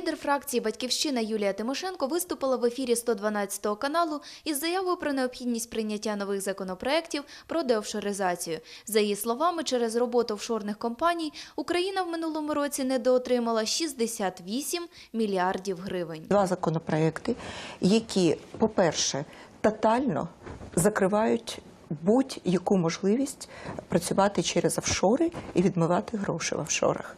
Лідер фракції Батьківщина Юлія Тимошенко виступила в ефірі 112 каналу із заявою про необхідність прийняття нових законопроєктів про деофшоризацію. За її словами, через роботу офшорних компаній Україна в минулому році недоотримала 68 мільярдів гривень. Два законопроекти, які, по-перше, тотально закривають будь-яку можливість працювати через офшори і відмивати гроші в офшорах.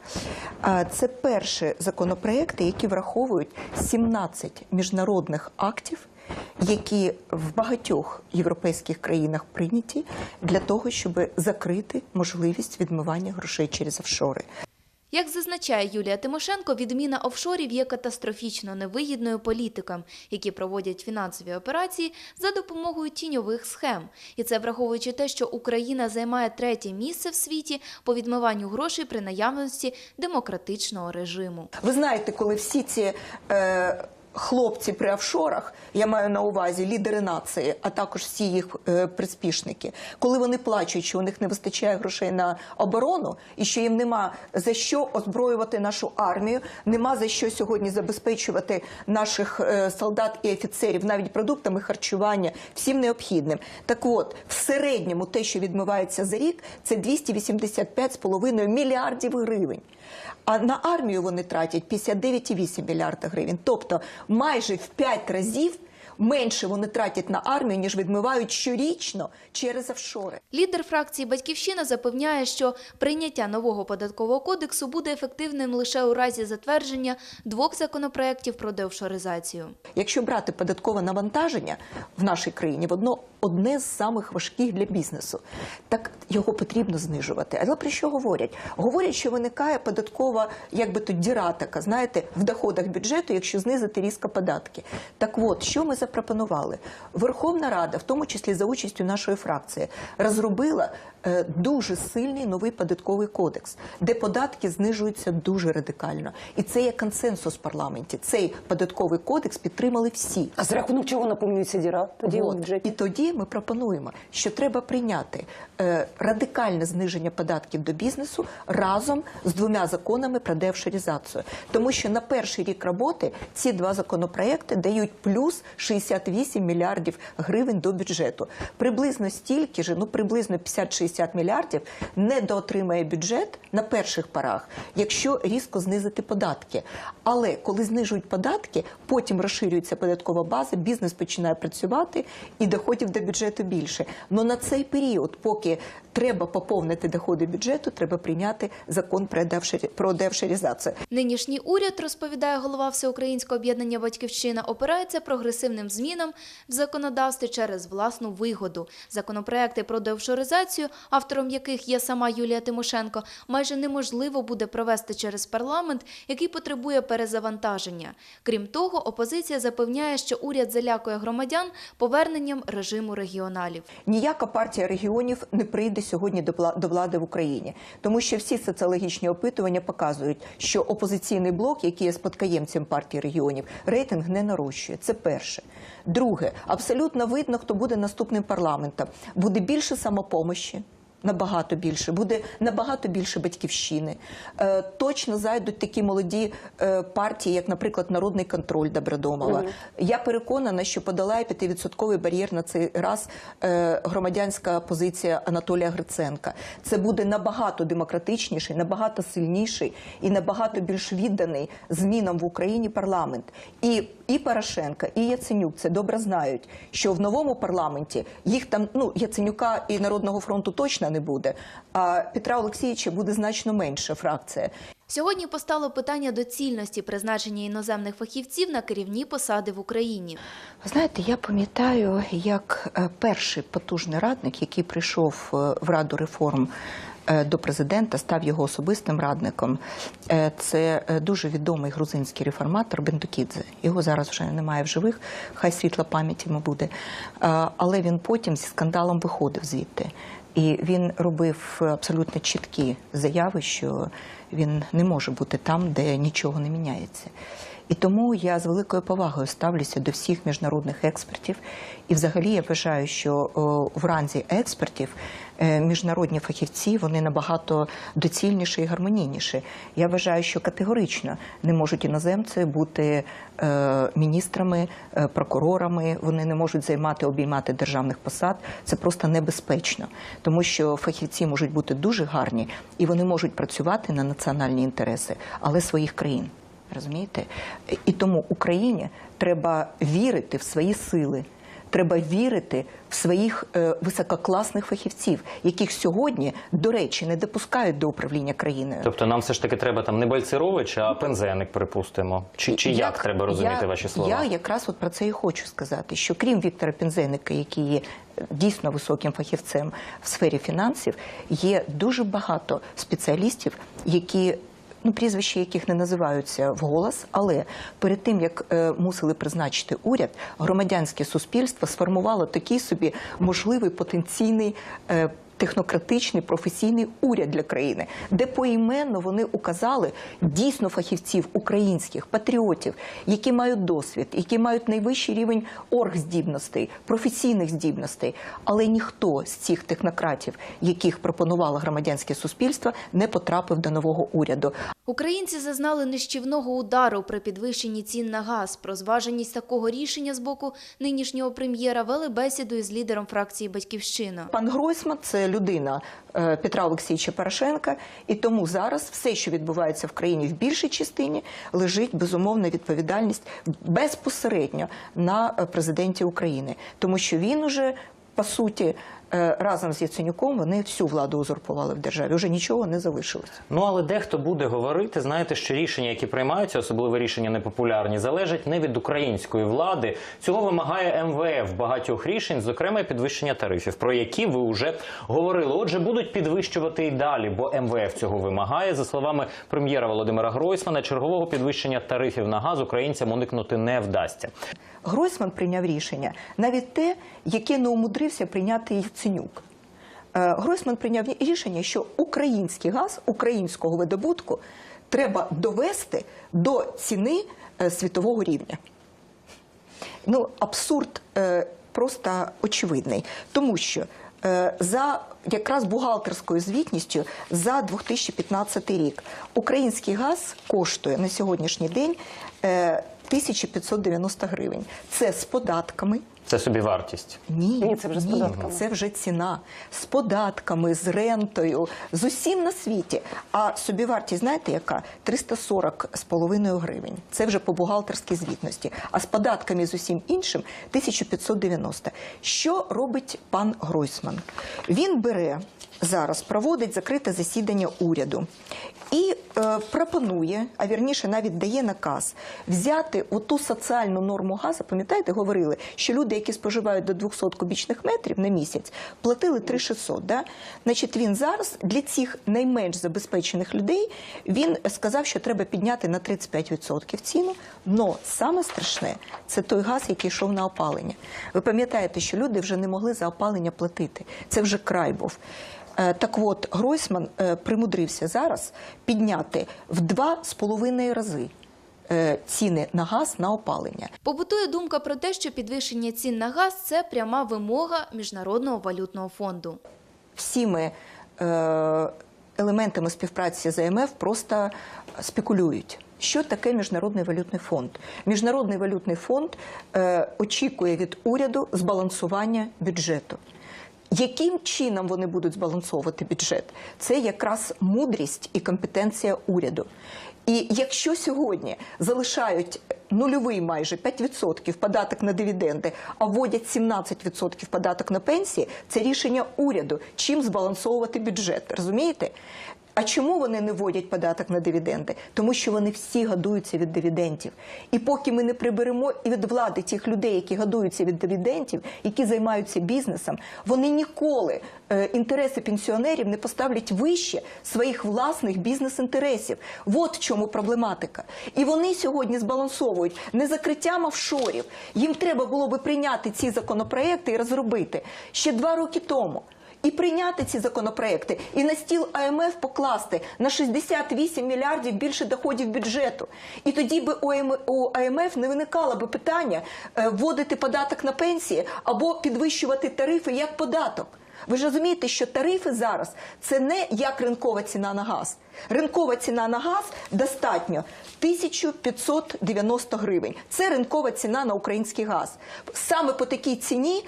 Це перші законопроекти, які враховують 17 міжнародних актів. Які в багатьох європейських країнах прийняті для того, щоб закрити можливість відмивання грошей через офшори. Як зазначає Юлія Тимошенко, відміна офшорів є катастрофічно невигідною політикам, які проводять фінансові операції за допомогою тіньових схем. І це враховуючи те, що Україна займає третє місце в світі по відмиванню грошей при наявності демократичного режиму. Ви знаєте, коли всі ці е, хлопці при офшорах, я маю на увазі лідери нації, а також всі їх е, приспішники, коли вони плачуть, що у них не вистачає грошей на оборону, і що їм нема за що озброювати нашу армію, нема за що сьогодні забезпечувати наших е, солдат і офіцерів навіть продуктами харчування, всім необхідним. Так от, в середньому те, що відмивається за рік, це 285,5 мільярдів гривень. А на армію вони тратять 59,8 мільярда гривень. Тобто майже в 5 разів менше вони тратять на армію, ніж відмивають щорічно через офшори. Лідер фракції Батьківщина запевняє, що прийняття нового податкового кодексу буде ефективним лише у разі затвердження двох законопроєктів про деофшоризацію. Якщо брати податкове навантаження в нашій країні, воно одне з самих важких для бізнесу. Так його потрібно знижувати. Але про що говорять? Говорять, що виникає податкова, якби то діра така, знаєте, в доходах бюджету, якщо знизити різко податки. Так от, що ми запропонували? Верховна Рада, в тому числі за участю нашої фракції, розробила е, дуже сильний новий податковий кодекс, де податки знижуються дуже радикально. І це є консенсус в парламенті. Цей податковий кодекс підтримали всі. А за рахунок чого наповнюється діра тоді От. І тоді ми пропонуємо, що треба прийняти е, радикальне зниження податків до бізнесу разом з двома законами про деофшоризацію. Тому що на перший рік роботи ці два законопроекти дають плюс 68 мільярдів гривень до бюджету. Приблизно стільки ж, ну приблизно 50-60 мільярдів недоотримає бюджет на перших порах, якщо різко знизити податки. Але коли знижують податки, потім розширюється податкова база, бізнес починає працювати і доходів до бюджету більше. Но на цей період, поки треба поповнити доходи бюджету, треба прийняти закон про деофшоризацію. Нинішній уряд, розповідає голова Всеукраїнського об'єднання Батьківщина, опирається прогресивним змінам в законодавстві через власну вигоду. Законопроекти про деофшоризацію, автором яких є сама Юлія Тимошенко, майже неможливо буде провести через парламент, який потребує перезавантаження. Крім того, опозиція запевняє, що уряд залякує громадян поверненням режиму регіоналів. Ніяка партія регіонів не прийде сьогодні до влади в Україні, тому що всі соціологічні опитування показують, що опозиційний блок, який є спадкоємцем партії регіонів, рейтинг не нарощує. Це перше. Друге, абсолютно видно, хто буде наступним парламентом. Буде більше самопомощі. Набагато більше буде набагато більше батьківщини. Е, точно зайдуть такі молоді е, партії, як, наприклад, Народний контроль Добродомова. Я переконана, що подолає 5% бар'єр на цей раз е, громадянська позиція Анатолія Гриценка. Це буде набагато демократичніший, набагато сильніший і набагато більш відданий змінам в Україні парламент. І і Порошенка, і Яценюк це добре знають, що в новому парламенті їх там ну Яценюка і Народного фронту точно не буде. А Петра Олексійовича буде значно менше фракція. Сьогодні постало питання доцільності призначення іноземних фахівців на керівні посади в Україні. Знаєте, я пам'ятаю, як е, перший потужний радник, який прийшов е, в Раду реформ е, до президента, став його особистим радником. Це дуже відомий грузинський реформатор Бендукідзе. Його зараз вже немає в живих, хай світла пам'ять йому буде. Але він потім зі скандалом виходив звідти. І він робив абсолютно чіткі заяви, що він не може бути там, де нічого не міняється. І тому я з великою повагою ставлюся до всіх міжнародних експертів. І взагалі я вважаю, що в ранзі експертів е, міжнародні фахівці вони набагато доцільніші і гармонійніші. Я вважаю, що категорично не можуть іноземці бути е, міністрами, е, прокурорами. Вони не можуть займати обіймати державних посад. Це просто небезпечно, тому що фахівці можуть бути дуже гарні і вони можуть працювати на національні інтереси, але своїх країн. Розумієте? І тому Україні треба вірити в свої сили. Треба вірити в своїх е, висококласних фахівців, яких сьогодні, до речі, не допускають до управління країною. Тобто нам все ж таки треба там не Бальцерович, а Пензеник, припустимо. Чи, чи як, треба розуміти я, ваші слова? Я якраз от про це і хочу сказати, що крім Віктора Пінзеника, який є дійсно високим фахівцем в сфері фінансів, є дуже багато спеціалістів, які. Ну, прізвища яких не називаються вголос, але перед тим як е, мусили призначити уряд, громадянське суспільство сформувало такий собі можливий потенційний е, технократичний професійний уряд для країни, де поіменно вони указали дійсно фахівців українських патріотів, які мають досвід, які мають найвищий рівень оргздібностей, професійних здібностей. Але ніхто з цих технократів, яких пропонувало громадянське суспільство, не потрапив до нового уряду. Українці зазнали нищівного удару при підвищенні цін на газ. Про зваженість такого рішення з боку нинішнього прем'єра вели бесіду із лідером фракції «Батьківщина». Пан Гройсман це людина е, Петра Олексійовича Порошенка, і тому зараз все, що відбувається в країні в більшій частині, лежить безумовна відповідальність безпосередньо на е, президенті України, тому що він уже по суті разом з Яценюком вони всю владу узурпували в державі. Уже нічого не залишилось. Ну але дехто буде говорити, знаєте, що рішення, які приймаються, особливо рішення непопулярні, залежать не від української влади. Цього вимагає МВФ багатьох рішень, зокрема підвищення тарифів, про які ви вже говорили. Отже, будуть підвищувати і далі, бо МВФ цього вимагає. За словами прем'єра Володимира Гройсмана, чергового підвищення тарифів на газ українцям уникнути не вдасться. Гройсман прийняв рішення навіть те, яке не умудрився прийняти Яценюк. Е, Гройсман прийняв рішення, що український газ українського видобутку треба довести до ціни е, світового рівня. Ну, абсурд е, просто очевидний, тому що за якраз бухгалтерською звітністю за 2015 рік український газ коштує на сьогоднішній день е, 1590 гривень. Це з податками. Це собі вартість. Ні, Ні, це вже з податками. Це вже ціна з податками, з рентою, з усім на світі. А собівартість, знаєте, яка 340 з половиною гривень. Це вже по бухгалтерській звітності. А з податками з усім іншим 1590. Що робить пан Гройсман? Він бере зараз, проводить закрите засідання уряду і пропонує, а вірніше навіть дає наказ взяти оту соціальну норму газу. Пам'ятаєте, говорили, що люди, які споживають до 200 кубічних метрів на місяць, платили 3600. Да? Значить, він зараз для цих найменш забезпечених людей він сказав, що треба підняти на 35% ціну. Но саме страшне це той газ, який йшов на опалення. Ви пам'ятаєте, що люди вже не могли за опалення платити. Це вже край був. Е, Так от Гройсман е, примудрився зараз підняти в два з половиною рази е, ціни на газ на опалення. Побутує думка про те, що підвищення цін на газ – це пряма вимога Міжнародного валютного фонду. Всіми е, елементами співпраці з ІМФ просто спекулюють. Що таке Міжнародний валютний фонд? Міжнародний валютний фонд очікує від уряду збалансування бюджету. Яким чином вони будуть збалансовувати бюджет? Це якраз мудрість і компетенція уряду. І якщо сьогодні залишають нульовий майже 5% податок на дивіденди, а вводять 17% податок на пенсії, це рішення уряду, чим збалансовувати бюджет. Розумієте? А чому вони не вводять податок на дивіденди? Тому що вони всі гадуються від дивідендів. І поки ми не приберемо і від влади тих людей, які гадуються від дивідендів, які займаються бізнесом, вони ніколи е, інтереси пенсіонерів не поставлять вище своїх власних бізнес-інтересів. От в чому проблематика. І вони сьогодні збалансовують не закриттям офшорів. Їм треба було би прийняти ці законопроекти і розробити ще два роки тому. І прийняти ці законопроекти, і на стіл АМФ покласти на 68 мільярдів більше доходів бюджету. І тоді би у АМФ не виникало би питання е, вводити податок на пенсії або підвищувати тарифи як податок. Ви ж розумієте, що тарифи зараз це не як ринкова ціна на газ. Ринкова ціна на газ достатньо 1590 гривень. Це ринкова ціна на український газ. Саме по такій ціні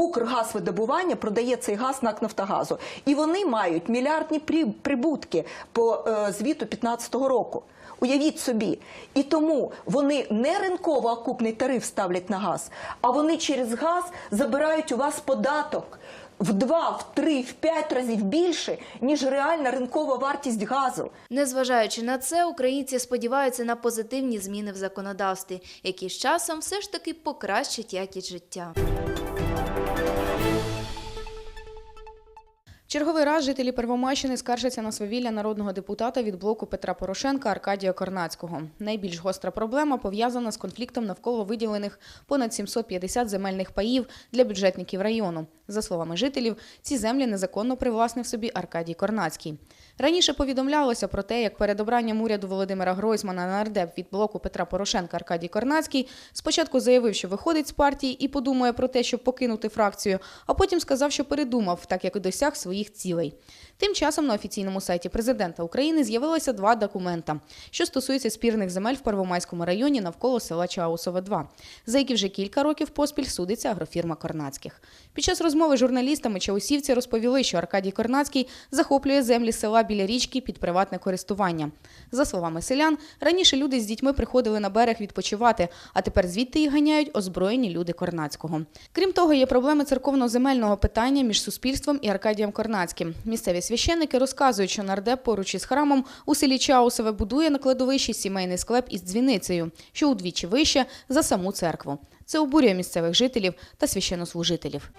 Укргазвидобування продає цей газ НАК Нафтогазу. І вони мають мільярдні при- прибутки по е, звіту 2015 року. Уявіть собі. І тому вони не ринково окупний тариф ставлять на газ, а вони через газ забирають у вас податок в два, в три, в п'ять разів більше, ніж реальна ринкова вартість газу. Незважаючи на це, українці сподіваються на позитивні зміни в законодавстві, які з часом все ж таки покращать якість життя. Черговий раз жителі Первомайщини скаржаться на свавілля народного депутата від блоку Петра Порошенка Аркадія Корнацького. Найбільш гостра проблема пов'язана з конфліктом навколо виділених понад 750 земельних паїв для бюджетників району. За словами жителів, ці землі незаконно привласнив собі Аркадій Корнацький. Раніше повідомлялося про те, як перед обранням уряду Володимира Гройсмана на нардеп від блоку Петра Порошенка Аркадій Корнацький спочатку заявив, що виходить з партії і подумає про те, щоб покинути фракцію, а потім сказав, що передумав, так як досяг своїх цілей. Тим часом на офіційному сайті президента України з'явилося два документа, що стосуються спірних земель в Первомайському районі навколо села Чаусове 2, за які вже кілька років поспіль судиться агрофірма Корнацьких. Під час розмови з журналістами чаусівці розповіли, що Аркадій Корнацький захоплює землі села біля річки під приватне користування. За словами селян, раніше люди з дітьми приходили на берег відпочивати, а тепер звідти їх ганяють озброєні люди Корнацького. Крім того, є проблеми церковно-земельного питання між суспільством і Аркадієм Корнацьким. Місцеві священники розказують, що нардеп поруч із храмом у селі Чаусове будує на кладовищі сімейний склеп із дзвіницею, що удвічі вище за саму церкву. Це обурює місцевих жителів та священнослужителів.